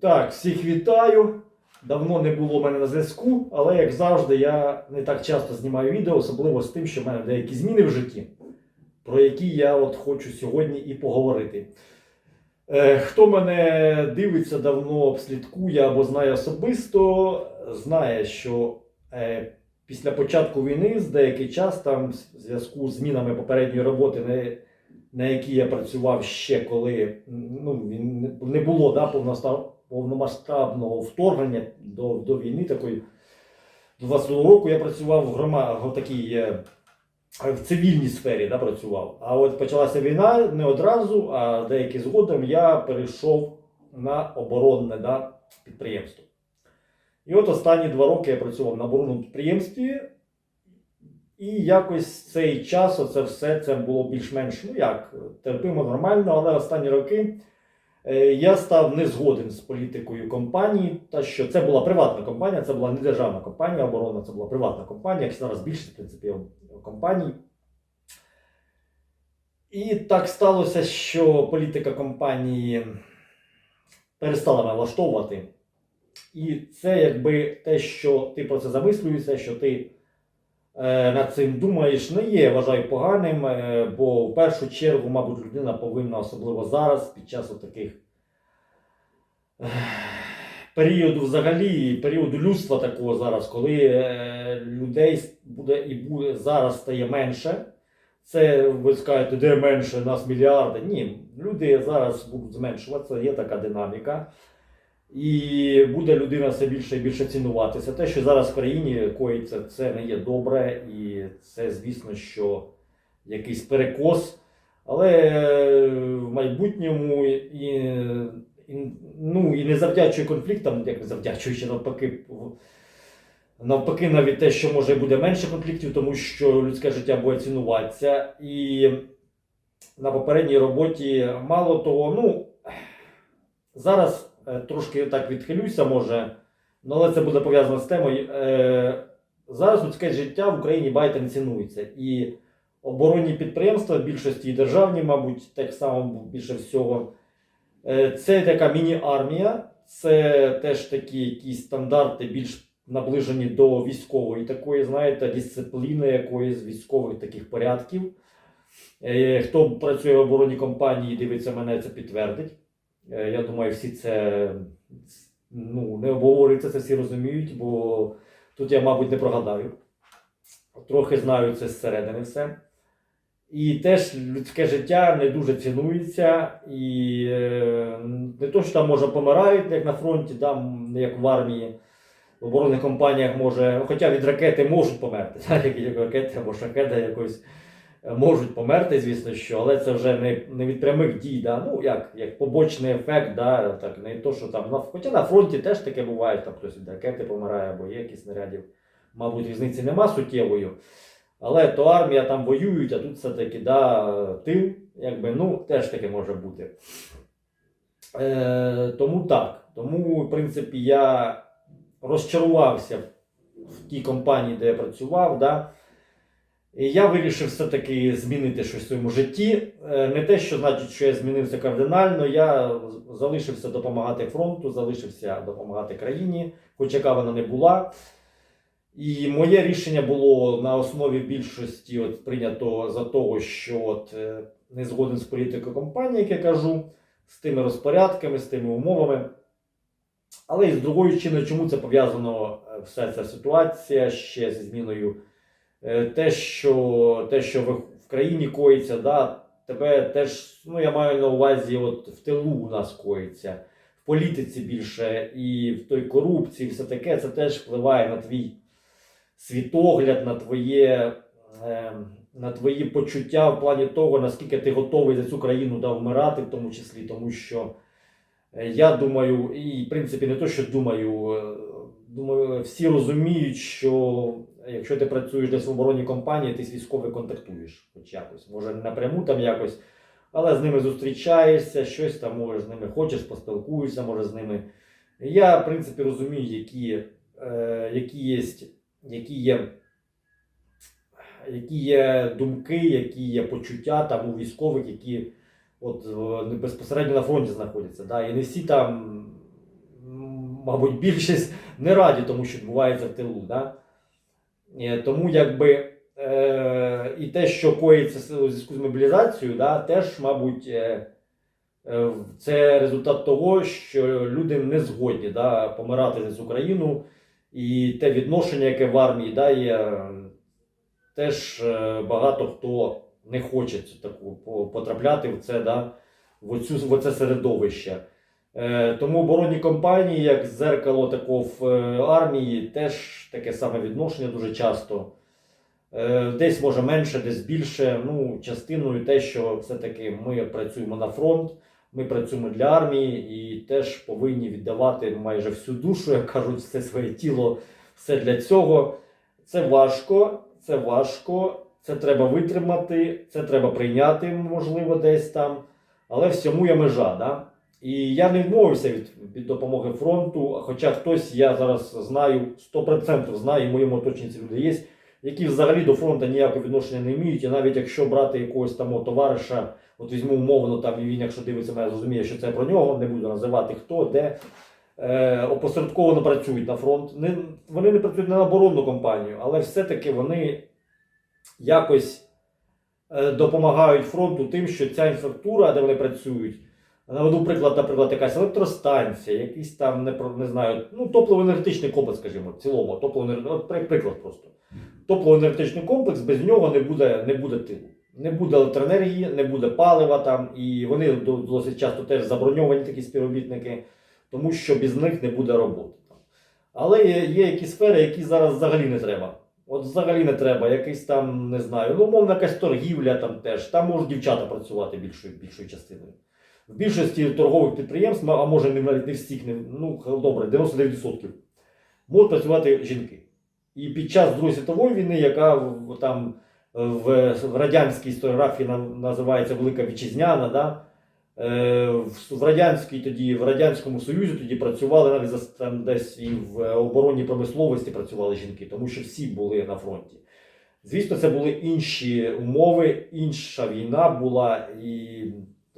Так, всіх вітаю. Давно не було мене на зв'язку, але як завжди, я не так часто знімаю відео, особливо з тим, що в мене деякі зміни в житті, про які я от хочу сьогодні і поговорити. Е, хто мене дивиться давно, слідкує або знає особисто, знає, що е, після початку війни з деякий час там в зв'язку з змінами попередньої роботи, на, на якій я працював ще коли ну, не було да, повноста- повномасштабного вторгнення до, до війни такої. До 22 року я працював в грома, в такій е, в цивільній сфері да, працював. А от почалася війна не одразу, а деякі згодом я перейшов на оборонне да, підприємство. І от останні два роки я працював на оборонному підприємстві, і якось цей час, оце все це було більш-менш, ну як, терпимо нормально, але останні роки я став не згоден з політикою компанії, та що це була приватна компанія, це була не державна компанія, оборона, це була приватна компанія, як зараз більшість в принципі компаній. І так сталося, що політика компанії перестала мене влаштовувати. І це якби те, що ти про це замислюєшся, що ти е, над цим думаєш, не є, вважаю, поганим, е, бо в першу чергу, мабуть, людина повинна, особливо зараз, під час таких періоду взагалі, періоду людства такого зараз, коли е, людей буде і буде зараз стає менше. Це ви скажете, де менше нас мільярди. Ні, люди зараз будуть зменшуватися, є така динаміка. І буде людина все більше і більше цінуватися. Те, що зараз в країні коїться, це не є добре, і це, звісно, що якийсь перекос. Але е, в майбутньому і, і, ну, і не завдячує конфліктам, як не завдячуючи навпаки, навпаки, навіть те, що може буде менше конфліктів, тому що людське життя буде цінуватися. І на попередній роботі мало того, ну зараз трошки так відхилюся, може, ну, але це буде пов'язано з темою. Е, зараз людське життя в Україні багато не цінується. І оборонні підприємства, в більшості і державні, мабуть, так само більше всього. Е, Це така міні-армія, це теж такі якісь стандарти більш наближені до військової такої, знаєте, дисципліни якоїсь військових таких порядків. Е, Хто працює в оборонній компанії, дивиться мене, це підтвердить. Е, Я думаю, всі це ну, не обговорюється, це всі розуміють, бо тут я, мабуть, не прогадаю. Трохи знаю це зсередини все. І теж людське життя не дуже цінується. І е, не то, що там може помирають, як на фронті, там, як в армії, в оборонних компаніях може, хоча від ракети можуть померти, так, як ракети або шахеда якось можуть померти, звісно, що, але це вже не, не від прямих дій, да, ну як, як побочний ефект, да, так, не то, що там, хоча на фронті теж таке буває, там хтось від ракети помирає або є якісь снарядів. Мабуть, різниці нема суттєвою. Але то армія там воюють, а тут все-таки да, тил, якби, ну, теж таке може бути. Е, тому так. Тому, в принципі, я розчарувався в тій компанії, де я працював. Да? І я вирішив все-таки змінити щось в своєму житті. Е, Не те, що значить, що я змінився кардинально, я залишився допомагати фронту, залишився допомагати країні, хоч яка вона не була. І моє рішення було на основі більшості от, прийнято за того, що от, е, не згоден з політикою компанії, як я кажу, з тими розпорядками, з тими умовами. Але і з другою чиною, чому це пов'язано е, вся ця ситуація ще зі зміною? Е, Те, що, те, що в, країні коїться, да, тебе теж, ну я маю на увазі, от в тилу у нас коїться, в політиці більше і в той корупції, все таке, це теж впливає на твій світогляд, на твоє, е, на твої почуття в плані того, наскільки ти готовий за цю країну да, вмирати, в тому числі, тому що е, я думаю, і в принципі не то, що думаю, е, думаю, всі розуміють, що якщо ти працюєш десь в оборонній компанії, ти з військовими контактуєш хоч якось. Може, напряму там якось, але з ними зустрічаєшся, щось там може з ними хочеш, поспілкуєшся, може з ними. Я, в принципі, розумію, які, е, які є які є, які є думки, які є почуття там у військових, які от, е, безпосередньо на фронті знаходяться. Да? І не всі там мабуть, більшість не раді тому, що відбувається в тилу. Да? Е, Тому якби е, і те, що коїться у зв'язку з мобілізацією, да, теж, мабуть, е, е, це результат того, що люди не згодні да, помирати за Україну, і те відношення, яке в армії да, є, теж е, багато хто не хоче таку потрапляти в це, да, в, оцю, в це середовище. Е, Тому оборонні компанії, як зеркало такого в е, армії, теж таке саме відношення дуже часто. Е, Десь може менше, десь більше. Ну, частиною те, що все-таки ми працюємо на фронт, ми працюємо для армії і теж повинні віддавати майже всю душу, як кажуть, все своє тіло, все для цього. Це важко, це важко, це треба витримати, це треба прийняти, можливо, десь там. Але всьому є межа. Да? І я не відмовився від, від допомоги фронту, хоча хтось, я зараз знаю, 100% знаю, і в моєму оточенні люди є, які взагалі до фронту ніякого відношення не мають. І навіть якщо брати якогось там товариша, от візьму умовно, там і він, якщо дивиться мене, зрозуміє, що це про нього, не буду називати хто, де. Е, опосередковано працюють на фронт. Не, вони не працюють не на оборонну компанію, але все-таки вони якось е, допомагають фронту тим, що ця інфраструктура, де вони працюють, наведу приклад, наприклад, якась електростанція, якийсь там, не, не знаю, ну, топливо-енергетичний комплекс, скажімо, в цілому, топливо приклад просто. Топливо-енергетичний комплекс, без нього не буде, не буде тилу. Не буде електроенергії, не буде палива там, і вони досить часто теж заброньовані такі співробітники, тому що без них не буде роботи. Але є, є якісь сфери, які зараз взагалі не треба. От взагалі не треба, якийсь там, не знаю, ну, умовно, якась торгівля там теж. Там можуть дівчата працювати більшою, більшою частиною. В більшості торгових підприємств, а може не навіть не всіх, не, ну добре, 99% можуть працювати жінки. І під час Другої світової війни, яка там в, в радянській історіографії називається Велика Вітчизняна, да? е, в, радянській тоді, в Радянському Союзі тоді працювали навіть там десь і в оборонній промисловості працювали жінки, тому що всі були на фронті. Звісно, це були інші умови, інша війна була і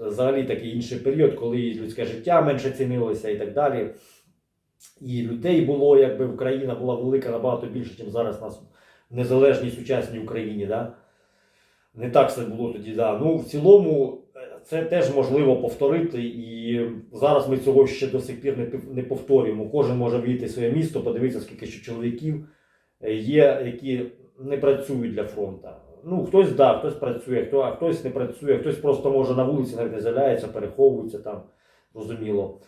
взагалі такий інший період, коли людське життя менше цінилося і так далі. І людей було, якби Україна була велика набагато більше, ніж зараз у нас в незалежній сучасній Україні. Да? Не так все було тоді. Да. Ну, в цілому, е, це теж можливо повторити. І зараз ми цього ще до сих пір не, повторюємо. Кожен може війти своє місто, подивитися, скільки ще чоловіків е, є, які не працюють для фронту. Ну, хтось да, хтось працює, хто, а хтось не працює, хтось просто може на вулиці навіть не переховується там, зрозуміло.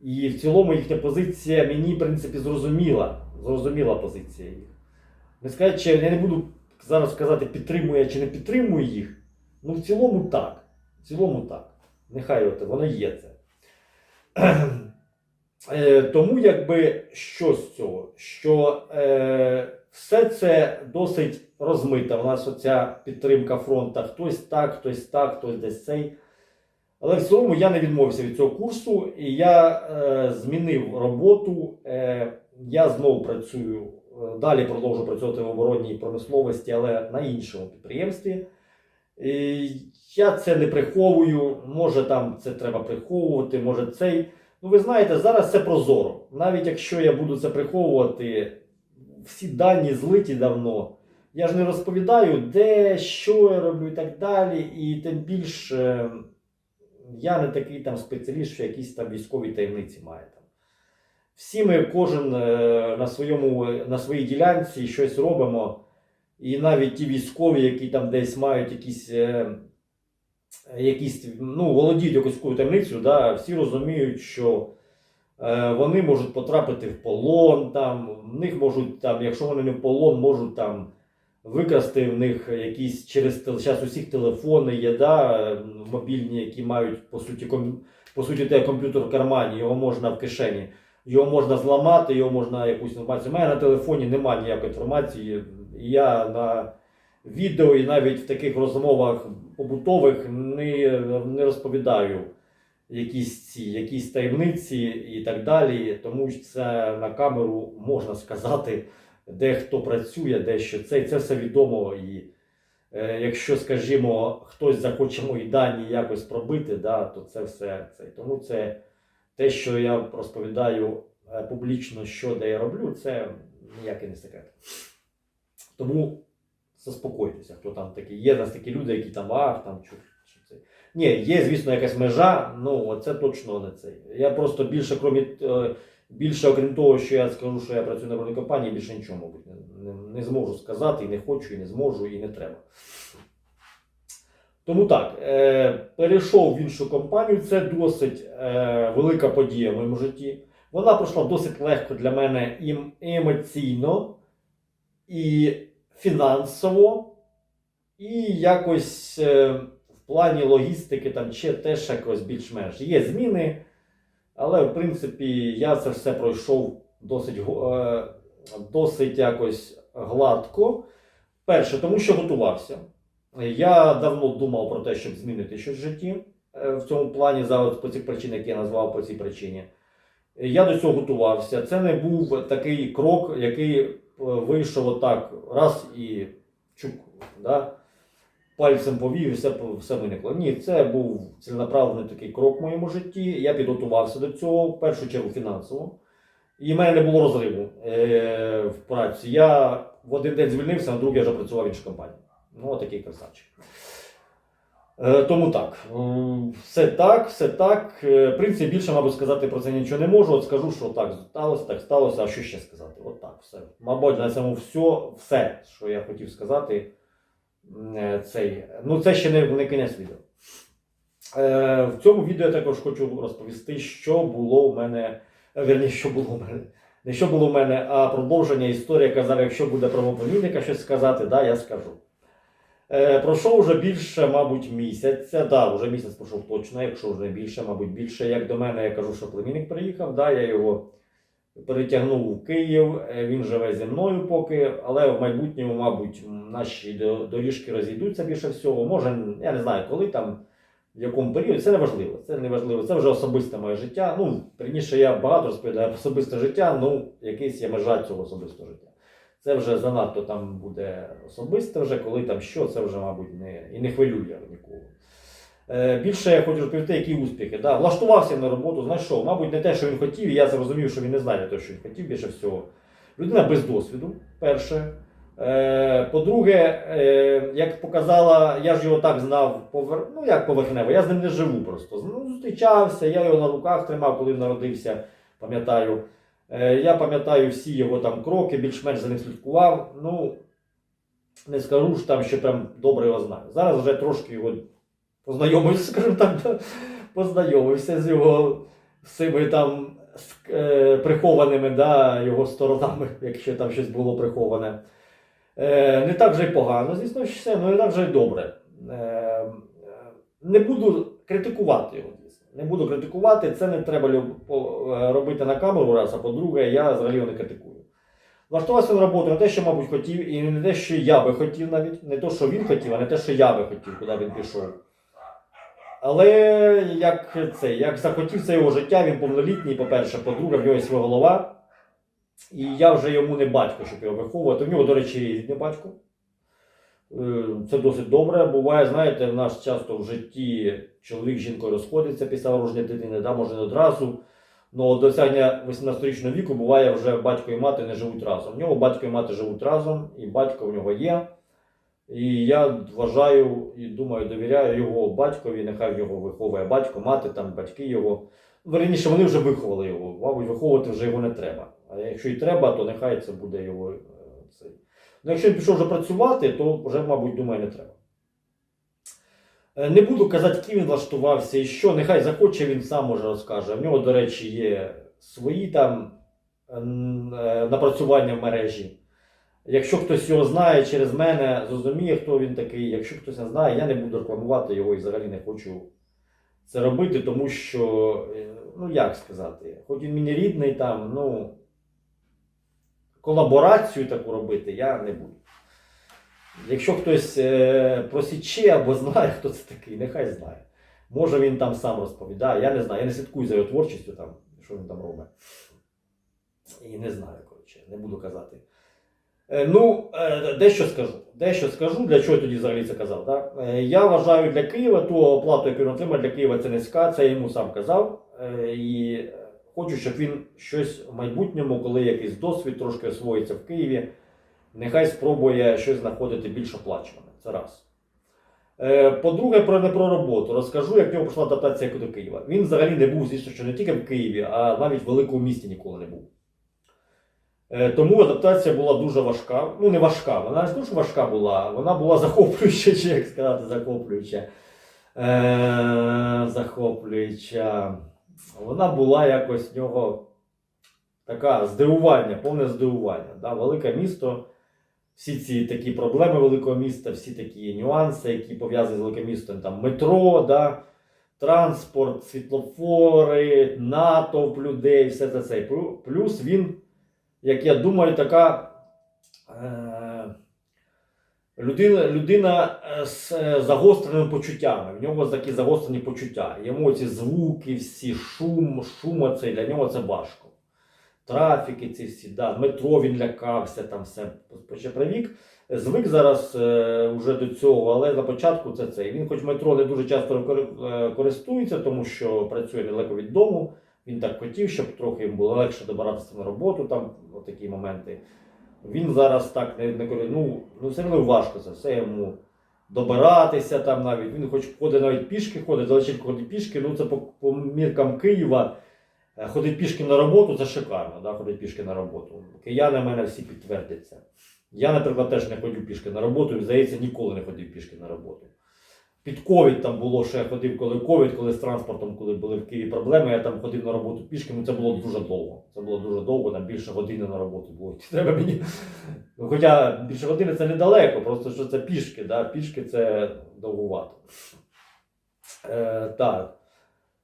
І в цілому їхня позиція мені, в принципі, зрозуміла. Зрозуміла позиція їх. Не сказати, чи я не буду зараз казати, підтримує чи не підтримує їх. Ну, в цілому так. В цілому так. Нехай от, воно є це. Е, тому, якби що з цього? Що е, все це досить розмита. У нас оця підтримка фронта. Хтось так, хтось так, хтось десь цей. Але в цілому я не відмовився від цього курсу, і я е, змінив роботу. Е, я знову працюю, е, далі продовжу працювати в оборонній промисловості, але на іншому підприємстві. І я це не приховую. Може там це треба приховувати, може цей. Ну, ви знаєте, зараз це прозоро. Навіть якщо я буду це приховувати, всі дані злиті давно. Я ж не розповідаю, де, що я роблю і так далі. І тим більше я не такий там спеціаліст, що якісь там військові таємниці має. Всі ми кожен е, на, своєму, на своїй ділянці щось робимо. І навіть ті військові, які там десь мають якісь, е, якісь ну, володіють якоюсь такою таємницею, да, всі розуміють, що е, вони можуть потрапити в полон, там, в них можуть, там, якщо вони не в полон, можуть там викрасти в них якісь через зараз усіх телефони є, мобільні, які мають по суті, ком, по суті, те комп'ютер в кармані, його можна в кишені. Його можна зламати, його можна якусь інформацію. У мене на телефоні немає ніякої інформації. Я на відео і навіть в таких розмовах побутових не, не розповідаю якісь ці якісь таємниці і так далі. Тому що це на камеру можна сказати, де хто працює, де що це, це все відомо. І е, якщо, скажімо, хтось захоче мої дані якось пробити, да, то це все це. Тому це те, що я розповідаю е, публічно, що де я роблю, це ніякий не секрет. Тому заспокойтеся, хто там такий. Є в нас такі люди, які там ах, там чу. Ні, є, звісно, якась межа, ну це точно не це. Я просто більше, крім, е, більше, окрім того, що я скажу, що я працюю на броній компанії, більше нічого, мабуть, не, не, не зможу сказати, і не хочу, і не зможу, і не треба. Тому так, е, перейшов в іншу компанію. Це досить е, велика подія в моєму житті. Вона пройшла досить легко для мене і емоційно, і фінансово, і якось е, в плані логістики там ще теж якось більш-менш. Є зміни, але в принципі я це все пройшов досить, е, досить якось гладко. Перше, тому що готувався. Я давно думав про те, щоб змінити щось в житті е, в цьому плані, за по цих причинах, які я назвав по цій причині. Я до цього готувався. Це не був такий крок, який е, вийшов отак, раз і чук, да? Пальцем повів, і все, все виникло. Ні, це був ціленаправлений такий крок в моєму житті. Я підготувався до цього, в першу чергу фінансово. І в мене не було розриву е, в праці. Я в один день звільнився, на другий вже працював в іншій компанії. Ну, такий красавчик. Е, тому так. Все так, все так. Е, В принципі, більше, мабуть, сказати про це нічого не можу. От скажу, що так сталося, так сталося, а що ще сказати? От так, все. Мабуть, на цьому все, все, що я хотів сказати. Е, Цей. Ну, це ще не, не кінець відео. Е, в цьому відео я також хочу розповісти, що було в мене. е, що було в мене. Не що було в мене, а продовження історії. Казав, якщо буде про мого щось сказати, да, я скажу. Е, пройшов вже більше, мабуть, місяця. Да, вже місяць пройшов точно, якщо вже більше, мабуть, більше. Як до мене, я кажу, що племінник приїхав, да, я його перетягнув в Київ. Е, Він живе зі мною поки, але в майбутньому, мабуть, наші доріжки розійдуться більше всього. Може, я не знаю, коли там. В якому періоді це не важливо. Це не важливо. Це вже особисте моє життя. Ну, раніше я багато розповідаю особисте життя, ну, якийсь є межа цього особистого життя. Це вже занадто там буде особисте, вже коли там що, це вже, мабуть, не, і не хвилює нікого. Е, більше я хочу розповісти, які успіхи. Да, влаштувався на роботу, знайшов. Мабуть, не те, що він хотів, і я зрозумів, що він не знає те, що він хотів більше всього. Людина без досвіду, перше. Е, По-друге, е, як показала, я ж його так знав, повер... ну як поверхнево, я з ним не живу просто. Ну, зустрічався, я його на руках тримав, коли народився, пам'ятаю. Я пам'ятаю всі його там кроки, більш-менш за ним слідкував. Ну, не скажу ж там, що прям добре його знаю. Зараз вже трошки його познайомився, скажімо так, да, познайомився з його з цими там з, е, прихованими да, його сторонами, якщо там щось було приховане. Е, не так вже й погано, звісно, все, але не так вже й добре. Е, е, не буду критикувати його. Не буду критикувати, це не треба е, робити на камеру раз, а по-друге, я взагалі його не критикую. Влаштувався на роботу не те, що, мабуть, хотів, і не те, що я би хотів навіть, не те, що він хотів, а не те, що я би хотів, куди він пішов. Але як це, як захотів це його життя, він повнолітній, по-перше, по-друге, в нього є своя голова. І я вже йому не батько, щоб його виховувати. У нього, до речі, різний батько. Е, Це досить добре. Буває, знаєте, в нас часто в житті чоловік з жінкою розходиться після народження дитини, да, може не одразу. Ну, до досягнення 18-річного віку буває вже батько і мати не живуть разом. В нього батько і мати живуть разом, і батько в нього є. І я вважаю і думаю, довіряю його батькові, нехай його виховує батько, мати, там, батьки його. Верніше, вони вже виховали його. Мабуть, виховувати вже його не треба. А якщо і треба, то нехай це буде його е. Ну, якщо він пішов вже працювати, то вже, мабуть, думаю, не треба. Е, Не буду казати, ким він влаштувався і що, нехай захоче, він сам може розкаже. В нього, до речі, є свої там е, напрацювання в мережі. Якщо хтось його знає через мене, зрозуміє, хто він такий. Якщо хтось не знає, я не буду рекламувати його і взагалі не хочу це робити, тому що, е, ну як сказати, хоч він мені рідний там, ну колаборацію таку робити я не буду. Якщо хтось е, просіче або знає, хто це такий, нехай знає. Може він там сам розповідає, я не знаю, я не слідкую за його творчістю, там, що він там робить. І не знаю, коротше, не буду казати. Е, Ну, е, дещо скажу. Дещо скажу, для чого я тоді взагалі це казав. Так? Е, Я вважаю для Києва ту оплату, яку він отримав для Києва, це низька, це я йому сам казав. І хочу, щоб він щось в майбутньому, коли якийсь досвід трошки освоїться в Києві, нехай спробує щось знаходити більш оплачуване. Це раз. По-друге, про не про роботу. Розкажу, як в нього пройшла адаптація до Києва. Він взагалі не був, звісно, що не тільки в Києві, а навіть в великому місті ніколи не був. Е, Тому адаптація була дуже важка. Ну, не важка, вона не дуже важка була, вона була захоплююча, чи як сказати, захоплююча. Е, захоплююча. Вона була якось в нього така здивування, повне здивування. Да? Велике місто, всі ці такі проблеми великого міста, всі такі нюанси, які пов'язані з великим містом, там метро, да? транспорт, світлофори, натовп людей, все це. Плюс він, як я думаю, така. Е- Людина, людина е, з загостреними почуттями. В нього такі загострені почуття. Йому ці звуки, всі шум, шум це для нього це важко. Трафіки ці всі, да, метро він лякався, там все поче привік. Звик зараз е, до цього, але на початку це це. Він, хоч метро не дуже часто е, користується, тому що працює недалеко від дому. Він так хотів, щоб трохи йому було легше добиратися на роботу, там такі моменти. Він зараз так не, не ну, ну все одно важко це все йому добиратися там навіть. Він хоч ходить навіть пішки, ходить, далеченько ходить пішки, ну це по, по міркам Києва. Е, Ходить пішки на роботу це шикарно, да, ходить пішки на роботу. Кияни в мене всі підтвердяться. Я, наприклад, теж не ходив пішки на роботу і, здається, ніколи не ходив пішки на роботу. Під ковід там було, що я ходив, коли ковід, коли з транспортом, коли були в Києві проблеми, я там ходив на роботу пішки, ну це було дуже довго. Це було дуже довго, там більше години на роботу було. Треба мені. Ну, Хоча більше години це недалеко, просто що це пішки, да? пішки це довгувато. Е, так.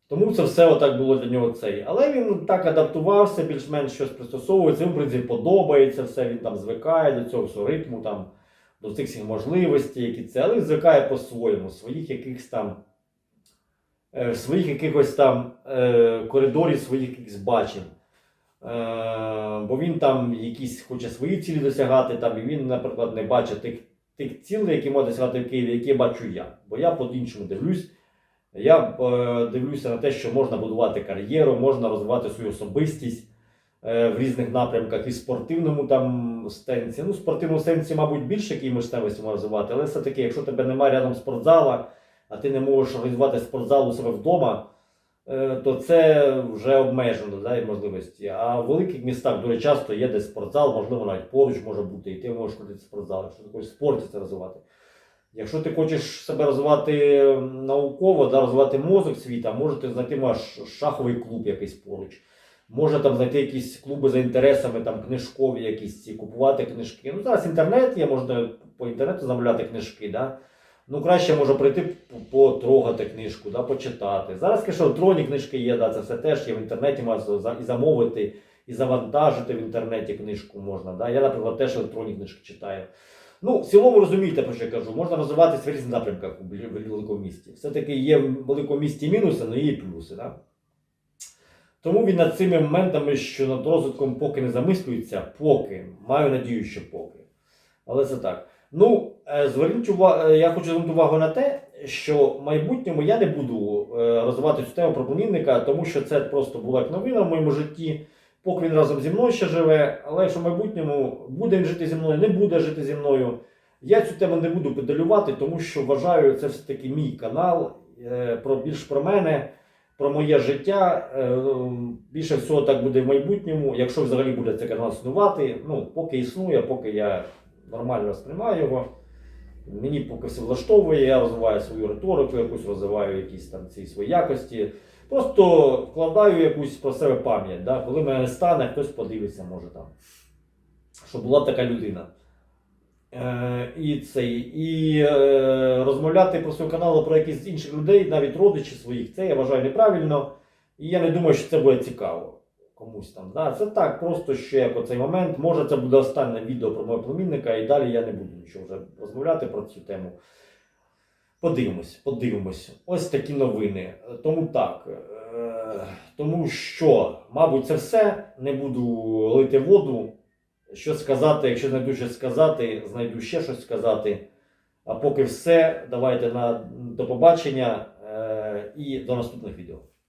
Тому це все отак було для нього цей. Але він так адаптувався, більш-менш щось пристосовується. Йому, в принципі, подобається все, він там звикає до цього всього ритму, там, до цих всіх можливостей, які це, але звикає по-своєму, своїх якихось там, е, своїх якихось там е, коридорів, своїх якихось бачень. Е, бо він там якісь хоче свої цілі досягати, там, і він, наприклад, не бачить тих, тих цілей, які може досягати в Києві, які бачу я. Бо я по-іншому дивлюсь. Я дивлюся на те, що можна будувати кар'єру, можна розвивати свою особистість в різних напрямках і в спортивному там сенсі. Ну, в спортивному сенсі, мабуть, більше які можливості можна розвивати, але все-таки, якщо тебе немає рядом спортзала, а ти не можеш організувати спортзал у себе вдома, е, то це вже обмежено да, можливості. А в великих містах дуже часто є десь спортзал, можливо, навіть поруч може бути, і ти можеш ходити в спортзал, якщо ти хочеш в спорті це розвивати. Якщо ти хочеш себе розвивати науково, да, розвивати мозок свій, там можете знайти може, шаховий клуб якийсь поруч. Може там знайти якісь клуби за інтересами, там книжкові якісь ці, купувати книжки. Ну, зараз інтернет є, можна по інтернету замовляти книжки. Да? Ну, краще може прийти потрогати книжку, да, почитати. Зараз, звісно, електронні книжки є, да, це все теж є в інтернеті, можна і замовити, і завантажити в інтернеті книжку можна. Да? Я, наприклад, теж електронні книжки читаю. Ну, в цілому розумієте, про що я кажу, можна розвиватися в різних напрямках в великому місті. Все-таки є в великому місті мінуси, але є і плюси. Да? Тому він над цими моментами, що над розвитком поки не замислюється, поки. Маю надію, що поки. Але це так. Ну, е, зверніть увагу, я хочу звернути увагу на те, що в майбутньому я не буду е, розвивати цю тему про племінника, тому що це просто була як новина в моєму житті. Поки він разом зі мною ще живе, але якщо в майбутньому буде він жити зі мною, не буде жити зі мною, я цю тему не буду педалювати, тому що вважаю, це все-таки мій канал, е, про більш про мене, про моє життя. Е, Більше всього так буде в майбутньому, якщо взагалі буде цей канал існувати. Ну, поки існує, поки я нормально сприймаю його. Мені поки все влаштовує, я розвиваю свою риторику, якусь розвиваю якісь там ці свої якості. Просто вкладаю якусь про себе пам'ять. Да? Коли мене не стане, хтось подивиться, може там. Що була така людина. Е, і цей, і е, розмовляти про свій канал про якихось інших людей, навіть родичів своїх, це я вважаю неправильно. І я не думаю, що це буде цікаво комусь там. Да? Це так, просто ще як оцей момент. Може, це буде останнє відео про мого племінника, і далі я не буду нічого вже розмовляти про цю тему. Подивимось, подивимось. Ось такі новини. Тому так. е, Тому що, мабуть, це все. Не буду лити воду. Що сказати, якщо знайду щось сказати, знайду ще щось сказати. А поки все, давайте на до побачення е, і до наступних відео.